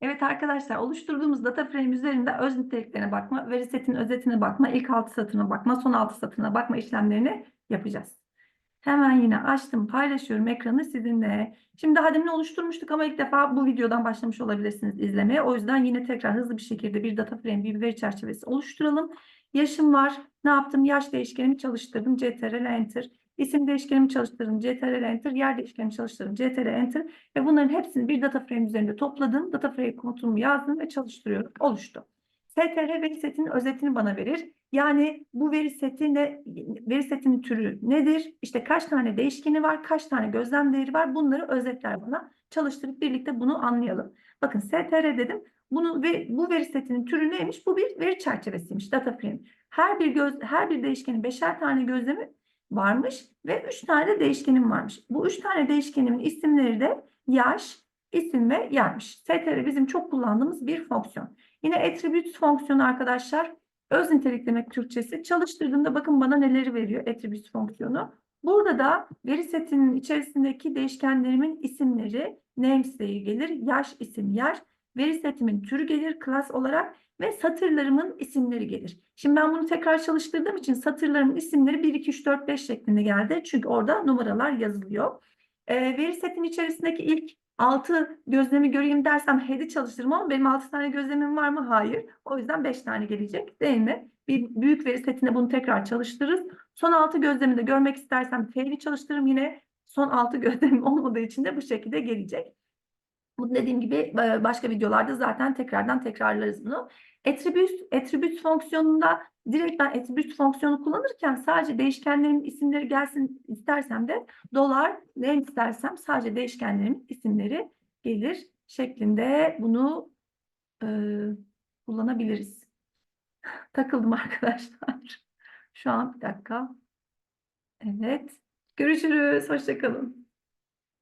Evet arkadaşlar oluşturduğumuz data frame üzerinde öz niteliklerine bakma, veri setinin özetine bakma, ilk altı satırına bakma, son altı satırına bakma işlemlerini yapacağız. Hemen yine açtım, paylaşıyorum ekranı sizinle. Şimdi daha demin oluşturmuştuk ama ilk defa bu videodan başlamış olabilirsiniz izlemeye. O yüzden yine tekrar hızlı bir şekilde bir data frame, bir veri çerçevesi oluşturalım. Yaşım var. Ne yaptım? Yaş değişkenimi çalıştırdım. CTRL Enter. İsim değişkenimi çalıştırdım. CTRL Enter. Yer değişkenimi çalıştırdım. CTRL Enter. Ve bunların hepsini bir data frame üzerinde topladım. Data frame komutumu yazdım ve çalıştırıyorum. Oluştu. STR veri setinin özetini bana verir. Yani bu veri seti ne, veri setinin türü nedir? İşte kaç tane değişkeni var, kaç tane gözlem değeri var? Bunları özetler bana. Çalıştırıp birlikte bunu anlayalım. Bakın STR dedim. Bunu ve bu veri setinin türü neymiş? Bu bir veri çerçevesiymiş, data frame. Her bir göz her bir değişkenin beşer tane gözlemi varmış ve üç tane de değişkenim varmış. Bu üç tane değişkenimin isimleri de yaş, isim ve yermiş. STR bizim çok kullandığımız bir fonksiyon. Yine attributes fonksiyonu arkadaşlar. Öz nitelik demek Türkçesi. Çalıştırdığımda bakın bana neleri veriyor attributes fonksiyonu. Burada da veri setinin içerisindeki değişkenlerimin isimleri names ile gelir. Yaş, isim, yer. Veri setimin türü gelir class olarak ve satırlarımın isimleri gelir. Şimdi ben bunu tekrar çalıştırdığım için satırlarımın isimleri 1, 2, 3, 4, 5 şeklinde geldi. Çünkü orada numaralar yazılıyor. Ee, veri setinin içerisindeki ilk 6 gözlemi göreyim dersem head'i çalıştırırım ama benim 6 tane gözlemim var mı? Hayır. O yüzden 5 tane gelecek değil mi? Bir büyük veri setinde bunu tekrar çalıştırırız. Son 6 gözlemi de görmek istersem fail'i çalıştırırım. Yine son 6 gözlemim olmadığı için de bu şekilde gelecek. Bu dediğim gibi e, başka videolarda zaten tekrardan tekrarlarız bunu. Attributes, attributes fonksiyonunda direkt ben attributes fonksiyonu kullanırken sadece değişkenlerin isimleri gelsin istersem de dolar ne istersem sadece değişkenlerin isimleri gelir şeklinde bunu e, kullanabiliriz. Takıldım arkadaşlar. Şu an bir dakika. Evet. Görüşürüz. Hoşçakalın.